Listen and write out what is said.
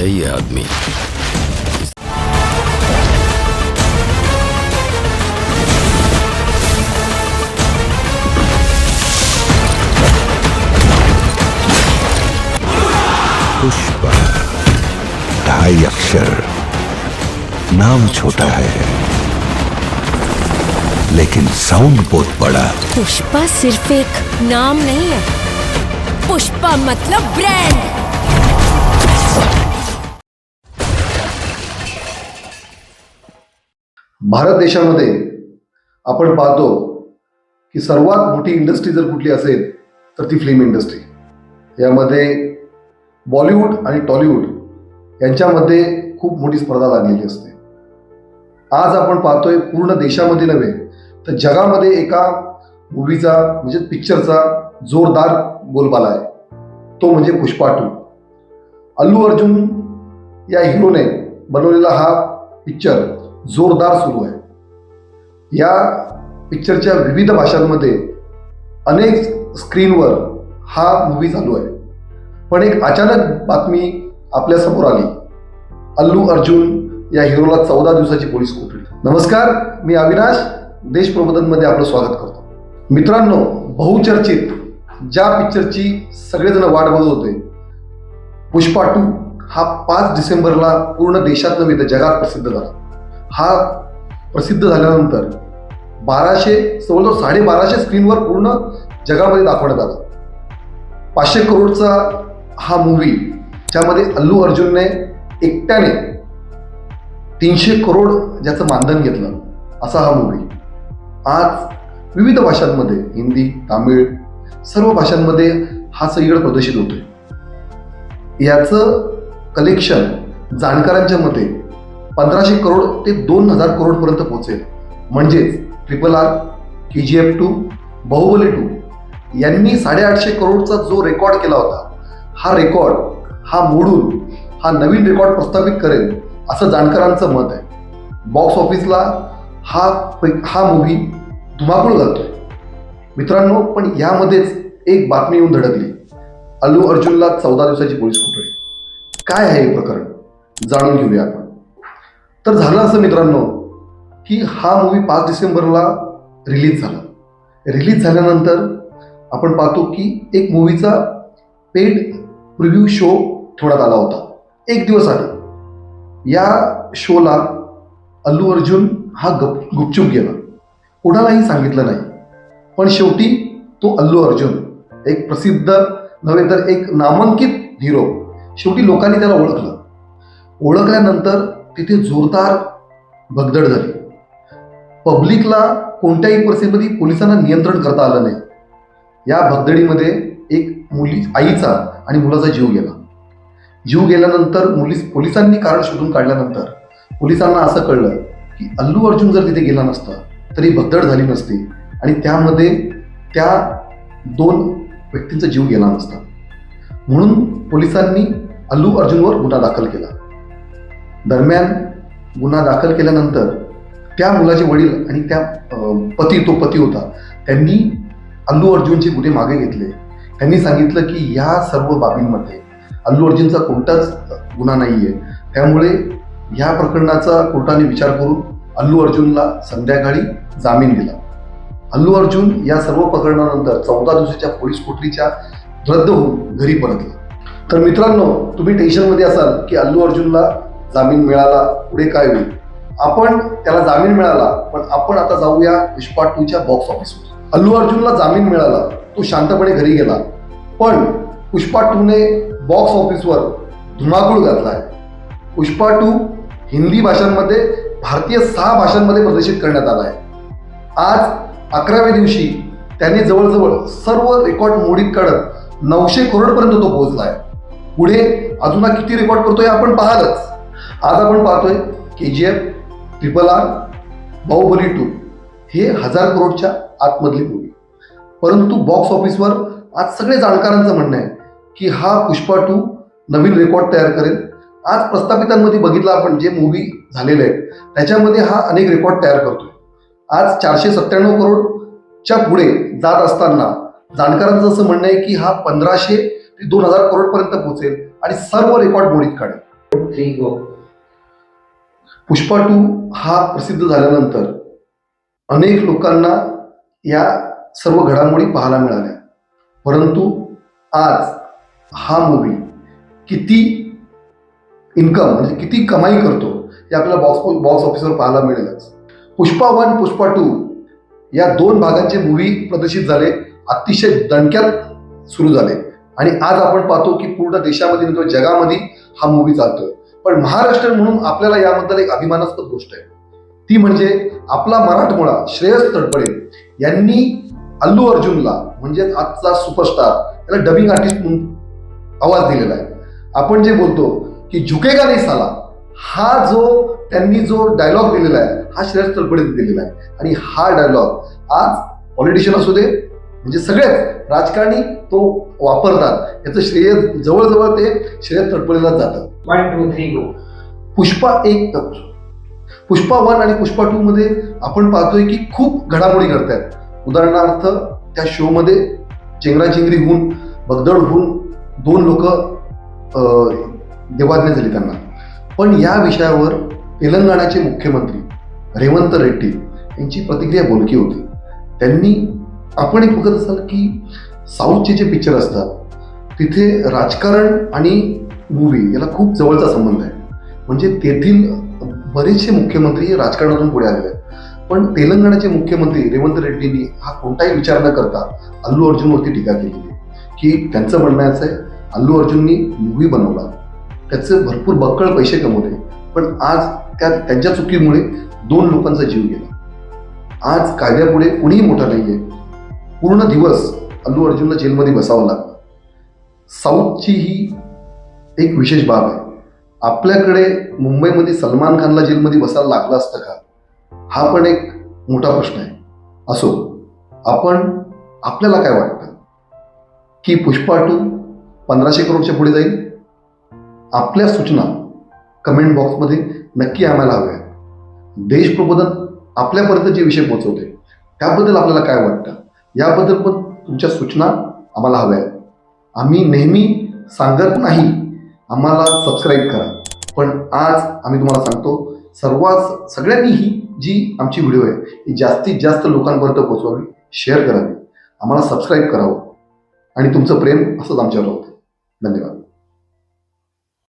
है ये आदमी। पुष्प ढाई अक्षर नाम छोटा है। लेकिन साउंड बहुत बड़ा। पुष्पा सिर्फ़ एक नाम नहीं है। पुष्पा मतलब ब्रांड भारत देशामध्ये आपण पाहतो की सर्वात मोठी इंडस्ट्री जर कुठली असेल तर ती फिल्म इंडस्ट्री यामध्ये बॉलिवूड आणि टॉलिवूड यांच्यामध्ये खूप मोठी स्पर्धा लागलेली असते. आज आपण पाहतोय पूर्ण देशामध्ये नव्हे तर जगामध्ये एका मूवीचा म्हणजे पिक्चरचा जोरदार बोलबाला आहे. तो म्हणजे पुष्पा टू अल्लू अर्जुन या हिरोने बनवलेला हा पिक्चर जोरदार सुरू आहे. या पिक्चरच्या विविध भाषांमध्ये अनेक स्क्रीनवर हा मूवी चालू आहे. पण एक अचानक बातमी आपल्यासमोर आली. अल्लू अर्जुन या हिरोला चौदा दिवसाची पोलीस कोठडी. नमस्कार मी अविनाश देश प्रबोधनमध्ये आपलं स्वागत करतो. मित्रांनो बहुचर्चित ज्या पिक्चरची सगळेजण वाट बघत होते पुष्पा टू हा पाच डिसेंबरला पूर्ण देशात नव्हे तर जगात प्रसिद्ध झाला. हा प्रसिद्ध झाल्यानंतर बाराशे जवळजवळ साडेबाराशे स्क्रीनवर पूर्ण जगामध्ये दाखवण्यात आला. पाचशे करोडचा हा मूवी ज्यामध्ये अल्लू अर्जुनने एकट्याने तीनशे करोड ज्याचं मानधन घेतलं असा हा मूवी आज विविध भाषांमध्ये हिंदी तामिळ सर्व भाषांमध्ये हा सगळीकडे प्रदर्शित होतोय. याचं कलेक्शन जाणकारांच्या मते पंधराशे करोड ते दोन हजार करोडपर्यंत पोहोचेल. म्हणजेच triple R K G F two Baahubali two यांनी साडेआठशे करोडचा जो रेकॉर्ड केला होता हा रेकॉर्ड हा मोडून हा नवीन रेकॉर्ड प्रस्थापित करेल असं जाणकारांचं मत आहे. बॉक्स ऑफिसला हा हा मूवी धुमाकूळ घालतोय. मित्रांनो पण यामध्येच एक बातमी येऊन धडकली. अल्लू अर्जुनला चौदा दिवसाची पोलीस कोठडी. काय आहे हे प्रकरण? जाणून घेऊया आपण. तर झालं असं मित्रांनो की हा मूवी पाच डिसेंबरला रिलीज झाला. रिलीज झाल्यानंतर आपण पाहतो की एक मूवीचा पेड प्रिव्ह्यू शो ठेवण्यात आला होता. एक दिवस आधी. या शोला अल्लू अर्जुन हा गप गुपचूप गेला. कोणालाही सांगितलं नाही. पण शेवटी तो अल्लू अर्जुन एक प्रसिद्ध नव्हे तर एक नामांकित हिरो शेवटी लोकांनी त्याला ओळखलं. ओळखल्यानंतर तिथे जोरदार भगदड झाली. पब्लिकला कोणत्याही परिस्थितीमध्ये पोलिसांना नियंत्रण करता आलं नाही. या भगदडीमध्ये एक मुली आईचा आणि मुलाचा जीव गेला. जीव गेल्यानंतर मुली पोलिसांनी कारण शोधून काढल्यानंतर पोलिसांना असं कळलं की अल्लू अर्जुन जर तिथे गेला नसता तरी भगदड झाली नसती आणि त्यामध्ये त्या दोन व्यक्तींचा जीव गेला नसता. म्हणून पोलिसांनी अल्लू अर्जुनवर गुन्हा दाखल केला. दरम्यान गुन्हा दाखल केल्यानंतर त्या मुलाचे वडील आणि त्या पती तो पती होता त्यांनी अल्लू अर्जुनचे गुन्हे मागे घेतले. त्यांनी सांगितलं की या सर्व बाबींमध्ये अल्लू अर्जुनचा कोणताच गुन्हा नाही आहे त्यामुळे या प्रकरणाचा कोर्टाने विचार करून अल्लू अर्जुनला संध्याकाळी जामीन दिला. अल्लू अर्जुन या सर्व प्रकरणानंतर चौदा दिवसाच्या पोलीस कोठडीच्या रद्द होऊन घरी परतला. तर मित्रांनो तुम्ही टेन्शनमध्ये असाल की अल्लू अर्जुनला जामीन मिळाला पुढे काय होईल? आपण त्याला जामीन मिळाला पण आपण आता जाऊया पुष्पा टूच्या बॉक्स ऑफिसवर अल्लू अर्जुनला जामीन मिळाला तो शांतपणे घरी गेला. पण पुष्पा टूने बॉक्स ऑफिसवर धुमाकूळ आहे पुष्पा टू हिंदी भाषांमध्ये भारतीय सहा भाषांमध्ये प्रदर्शित करण्यात आला आहे आज अकराव्या दिवशी त्यांनी जवळजवळ सर्व रेकॉर्ड मोडीत काढत नऊशे करोडपर्यंत तो पोहोचला आहे पुढे अजून किती रेकॉर्ड करतोय आपण पाहालच. आज आपण पाहतोय K G F triple R Baahubali two हे हजार करोडच्या आतमधली मूवी परंतु बॉक्स ऑफिसवर आज सगळे जाणकारांचं म्हणणं आहे की हा पुष्पा टू नवीन रेकॉर्ड तयार करेल. आज प्रस्थापितांमध्ये बघितलं आपण जे मूवी झालेले आहेत त्याच्यामध्ये हा अनेक रेकॉर्ड तयार करतो आज चारशे सत्त्याण्णव करोडच्या पुढे जात असताना जाणकारांचं असं म्हणणं आहे की हा पंधराशे ते दोन हजार करोडपर्यंत पोहोचेल आणि सर्व रेकॉर्ड मोडीत काढेल. थ्री गो पुष्पा टू हा प्रसिद्ध झाल्यानंतर अनेक लोकांना या सर्व घडामोडी पाहायला मिळाल्या. परंतु आज हा मूवी किती इन्कम म्हणजे किती कमाई करतो हे आपल्याला बॉक्स बॉक्स ऑफिसवर पाहायला मिळेलच. पुष्पा वन पुष्पा टू या दोन भागांचे मूवी प्रदर्शित झाले अतिशय दणक्यात सुरू झाले. आणि आज आपण पाहतो की पूर्ण देशामध्ये किंवा जगामध्ये हा मूवी चालतोय. पण महाराष्ट्र म्हणून आपल्याला याबद्दल एक अभिमानास्पद गोष्ट आहे. ती म्हणजे आपला मराठमोळा श्रेयस तडपडे यांनी अल्लू अर्जुनला म्हणजे आजचा सुपरस्टार याला डबिंग आर्टिस्ट म्हणून आवाज दिलेला आहे. आपण जे बोलतो की झुकेगा नाही साला हा जो त्यांनी जो डायलॉग दिलेला आहे हा श्रेयस तडपडे दिलेला आहे. आणि हा डायलॉग आज पॉलिटिशियन असू दे म्हणजे सगळेच राजकारणी तो वापरतात. याचं श्रेय जवळजवळ ते श्रेयस तडपडेलाच जातं. One two three go Pushpa एक पुष्पा वन आणि पुष्पा टू मध्ये आपण पाहतोय की खूप घडामोडी घडत आहेत उदाहरणार्थ त्या शो मध्ये चेंगराचेंगरी होऊन बगदड होऊन दोन लोक देवाज्ञा झाली त्यांना. पण या विषयावर तेलंगणाचे मुख्यमंत्री रेवंत रेड्डी यांची प्रतिक्रिया बोलकी होती. त्यांनी आपण एक बघत असाल की साऊथचे जे पिक्चर असतात तिथे राजकारण आणि मूवी याला खूप जवळचा संबंध आहे. म्हणजे तेथील बरेचसे मुख्यमंत्री राजकारणातून पुढे आलेले आहेत. पण तेलंगणाचे मुख्यमंत्री रेवंत रेड्डींनी हा कोणताही विचार न करता अल्लू अर्जुनवरती टीका केली की त्यांचं म्हणणं असं आहे अल्लू अर्जुननी मूवी बनवला. त्याचे भरपूर बक्कळ पैसे कमवले. पण आज त्या त्यांच्या चुकीमुळे दोन लोकांचा जीव गेला. आज कायद्यापुढे कुणीही मोठा नाही आहे पूर्ण दिवस अल्लू अर्जुनला जेलमध्ये बसावं लागलं साऊथची ही एक विशेष बाब आहे. आपल्याकडे मुंबईमध्ये सलमान खानला जेलमध्ये बसायला लागलं असतं का? हा पण एक मोठा प्रश्न आहे. असो आपण आपल्याला काय वाटतं? की पुष्पा टू पंधराशे करोडच्या पुढे जाईल? आपल्या सूचना कमेंट बॉक्समध्ये नक्की आम्हाला हव्या आहेत. देशप्रबोधन आपल्यापर्यंत जे विषय पोहोचवते त्याबद्दल आपल्याला काय वाटतं? याबद्दल पण तुमच्या सूचना आम्हाला हव्या आहेत आम्ही नेहमी सांगत नाही आम्हाला सबस्क्राईब करा. पण आज आम्ही तुम्हाला सांगतो सर्वात सगळ्यांनी ही जी आमची व्हिडिओ आहे ही जास्तीत जास्त लोकांपर्यंत पोहोचवावी शेअर करावी. आम्हाला सबस्क्राईब करावं. आणि तुमचं प्रेम असंच आमच्यावर होतं धन्यवाद.